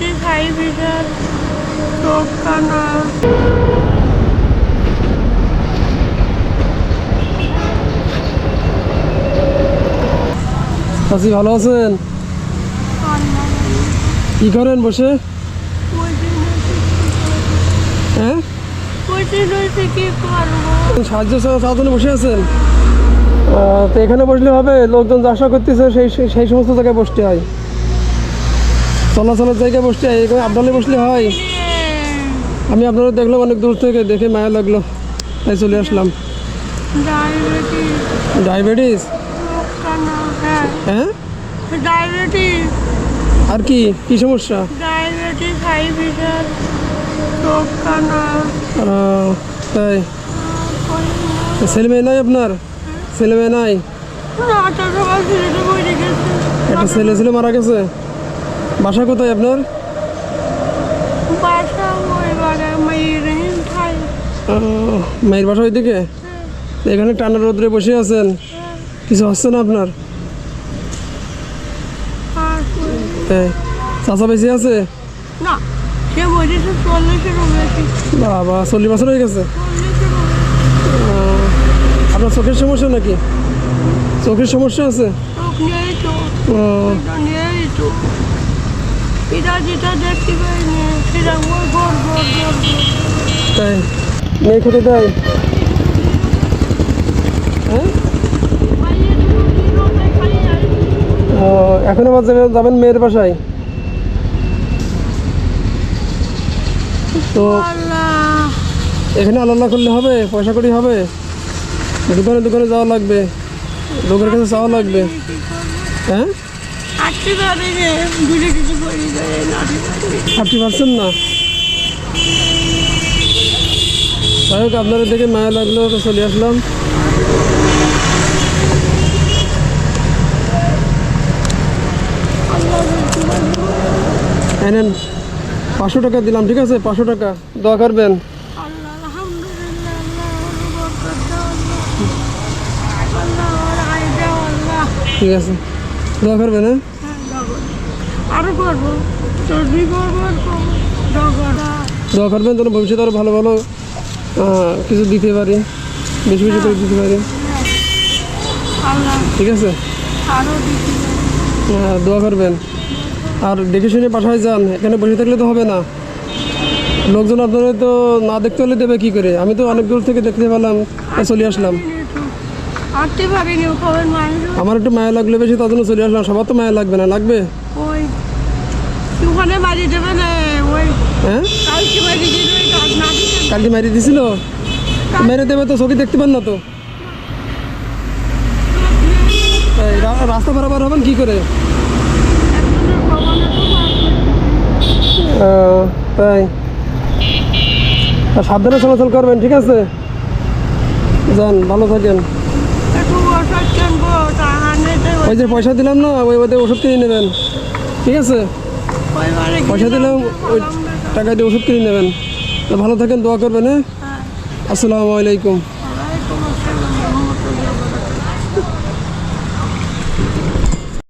High pressure চোখ কানা। চাচি ভালো আছেন? কি করেন বসে? হ্যাঁ সাহায্য চাওয়ার জন্য বসে আছেন? তো এখানে বসলে হবে লোকজন যা আশা করতেছে সেই- সেই সমস্ত জায়গায় বসতে হয়। চলাচলের জায়গায় বসতে হয় এখানে আপনালে বসলে হয়। আমি আপনারা দেখলাম অনেক দূর থেকে দেখে মায়া লাগল। তাই চলে আসলাম। ডায়াবেটিস হ্যাঁ। হ্যাঁ? ডায়াবেটিস আর কি? কি সমস্যা? ডায়াবেটিস হাই তাই। তো ছেলে মেয়ে নাই আপনার? ছেলে মেয়ে নাই? একটা ছেলে ছেলে মারা গেছে? বাসা কোথায় আপনার? মায়ের বাসা ওই ওইদিকে? এখানে টানা রোদ্রে বসে আছেন। কিছু হচ্ছে না আপনার? কই- বেশি আছে? বাবা চল্লিশ বছর হয়ে গেছে? আপনার চোখের সমস্যা নাকি? চোখের সমস্যা আছে? এটা যেটা দেখতে পাই না সেটা ওই ঘর ঘর ঘর ঘর। তাই? মেয়ে খেতে দেয়? হ্যাঁ? এখন আবার যাবেন মেয়ের বাসায়? তো এখানে আলাদা করলে হবে? পয়সা করি হবে? দোকানে দোকানে যাওয়া লাগবে। লোকের কাছে যাওয়া লাগবে। হ্যাঁ? হাঁটতে পারি রে দূরে কিছু করি যায় নাড়ি থার্টি পার্সেন্ট না যাই হোক আপনাদের দেখে মায়া লাগল তো চলে আসলাম এনেন পাঁচশো টাকা দিলাম ঠিক আছে পাঁচশো টাকা দোয়া করবেন ঠিক আছে দোয়া করবেন হ্যাঁ হ্যাঁ। করব। চর্বি করব দোয়া করবেন যেন ভবিষ্যতে আরও ভালো ভালো কিছু দিতে পারি বেশি বেশি করে দিতে পারি। ঠিক আছে? হ্যাঁ, দোয়া করবেন। আর দেখে শুনে পাঠায় যান এখানে বসে থাকলে তো হবে না। লোকজন আপনারা তো না দেখতে হলে দেবে কি করে? আমি তো অনেক দূর থেকে দেখতে পেলাম চলে আসলাম। আমার একটু মায়া লাগলে বেশি তার জন্য চলে আসলাম। সবার তো মায়া লাগবে না লাগবে? ওখানে বাড়ি দেবে না ওই হ্যাঁ? কালকে বাড়ি দিলে কালকে মেরে দিছিল? মেরে দেবে তো ছবি দেখতে পান না তো? রাস্তা বরাবর হবেন কি করে? তাই। সাবধানে চলাচল করবেন ঠিক আছে? যান ভালো থাকেন। ওই যে পয়সা দিলাম না ওই ওদের ওষুধ কিনে নেবেন। ঠিক আছে? পয়সা দিলেও ওই টাকা দিয়ে ওষুধ কিনে নেবেন। ভালো থাকেন দোয়া করবেন হ্যাঁ? হ্যাঁ। আসসালামু আলাইকুম।